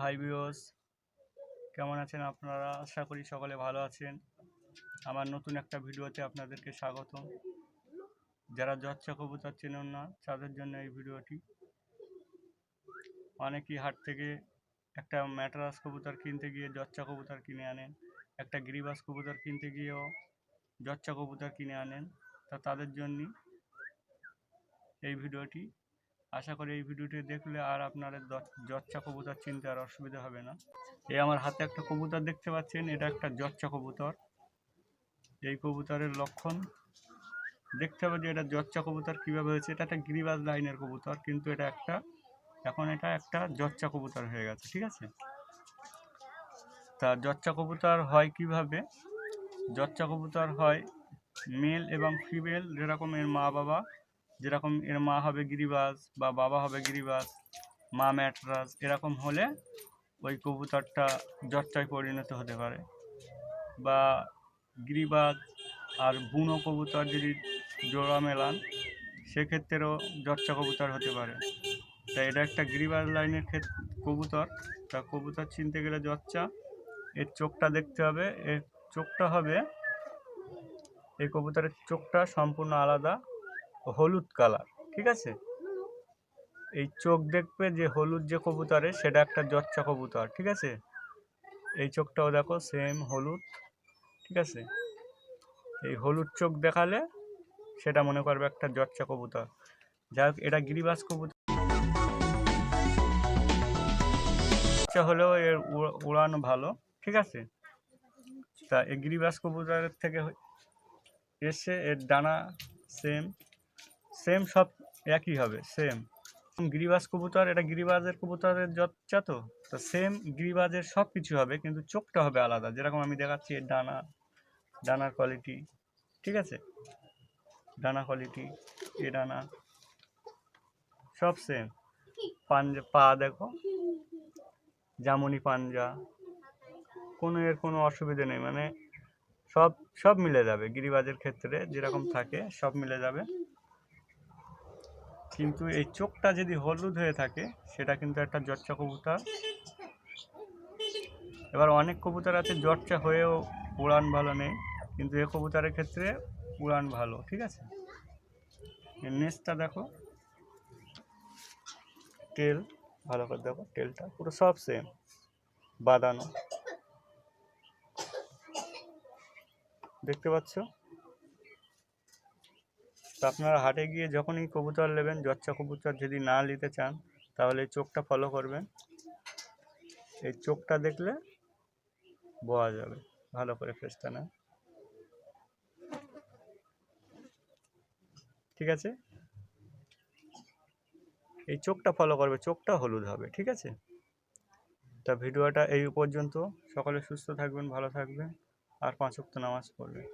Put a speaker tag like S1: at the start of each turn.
S1: High বিওস কেমন আছেন আপনারা? আশা করি সকলে ভালো আছেন। আমার নতুন একটা ভিডিওতে আপনাদেরকে স্বাগতম। যারা জচ্চা কবুতর চেনেন না, তাদের জন্য এই ভিডিওটি। অনেকেই হাট থেকে একটা ম্যাটরাস কবুতর কিনতে গিয়ে জচ্চা কবুতর কিনে আনেন, একটা গিরিবাস কবুতর কিনতে গিয়েও জচ্চা কবুতর কিনে আনেন। তা তাদের জন্যই এই ভিডিওটি আশা করি এই ভিডিওটি দেখলে আর আপনাদের দ- জচ্চা কবুতর চিনতে আর অসুবিধা হবে না। এই আমার হাতে একটা কবুতর দেখতে পাচ্ছেন, এটা একটা জচ্চা কবুতর। এই কবুতরের লক্ষণ, দেখতে হবে যে এটা জচ্চা কবুতর কীভাবে হয়েছে। এটা একটা গিরিবাজ লাইনের কবুতর, কিন্তু এটা একটা, এখন এটা একটা জচ্চা কবুতর হয়ে গেছে, ঠিক আছে? তা জচ্চা কবুতর হয় কীভাবে? জচ্চা কবুতর হয় মেল এবং ফিমেল, যেরকম এর মা বাবা যেরকম এর মা হবে গিরিবাজ বা বাবা হবে গিরিবাজ, মা ম্যাটরাজ, এরকম হলে ওই কবুতরটা জচ্চায় পরিণত হতে পারে। বা গিরিবাজ আর বুনো কবুতর যদি জোড়া মেলান, সেক্ষেত্রেও জচ্চা কবুতর হতে পারে। তাই এটা একটা গিরিবাজ লাইনের ক্ষেত কবুতর। তা কবুতর চিনতে গেলে জচ্চা এর চোখটা দেখতে হবে। এর চোখটা হবে, এই কবুতরের চোখটা সম্পূর্ণ আলাদা। হলুদ কালার, ঠিক আছে? এই চোখ দেখবে যে হলুদ যে কবুতরে, সেটা একটা জচ্চা কবুতর, ঠিক আছে? এই চোখটাও দেখো সেম হলুদ, ঠিক আছে? এই হলুদ চোখ দেখালে সেটা মনে করবে একটা জচ্চা কবুতর। যাই হোক, এটা গিরিবাস কবুতর। হলেও এর উড়- উড়ানো ভালো, ঠিক আছে? তা এই গিরিবাস কবুতরের থেকে এসে এর ডানা সেম সেম সব একই হবে সেম গিরিবাজ কবুতর, এটা গিরিবাজের কবুতরের জচ্চা তো? তো সেম গিরিবাজের সব কিছু হবে, কিন্তু চোখটা হবে আলাদা, যেরকম আমি দেখাচ্ছি এর ডানা, ডানার কোয়ালিটি ঠিক আছে? ডানা কোয়ালিটি এ ডানা, সব সেম পাঞ্জা, পা দেখো, জামুনি পাঞ্জা, কোনো এর কোনো অসুবিধে নেই মানে সব সব মিলে যাবে, গিরিবাজের ক্ষেত্রে যেরকম থাকে, সব মিলে যাবে। কিন্তু এই চোখটা যদি হলুদ হয়ে থাকে, সেটা কিন্তু একটা জচ্চা কবুতর। এবার অনেক কবুতর আছে জচ্চা হয়েও উড়ান ভালো নেই, কিন্তু এ কবুতরের ক্ষেত্রে উড়ান ভালো, ঠিক আছে? নেসটা দেখো। টেল, ভালো করে দেখো টেলটা, পুরো সব সেম বাঁধানো। দেখতে পাচ্ছ? তো আপনারা হাটে গিয়ে যখনই কবুতর নেবেন জচ্চা কবুতর যদি না নিতে চান, তাহলে এই চোখটা ফলো করবেন। এই চোখটা দেখলে বোঝা যাবে। ভালো করে ফেসটা না ঠিক আছে? এই চোখটা ফলো করবে, চোখটা হলুদ হবে, ঠিক আছে? তা ভিডিওটা এই পর্যন্ত। সকলে সুস্থ থাকবেন, ভালো থাকবেন, আর পাঁচ নামাজ পড়বেন।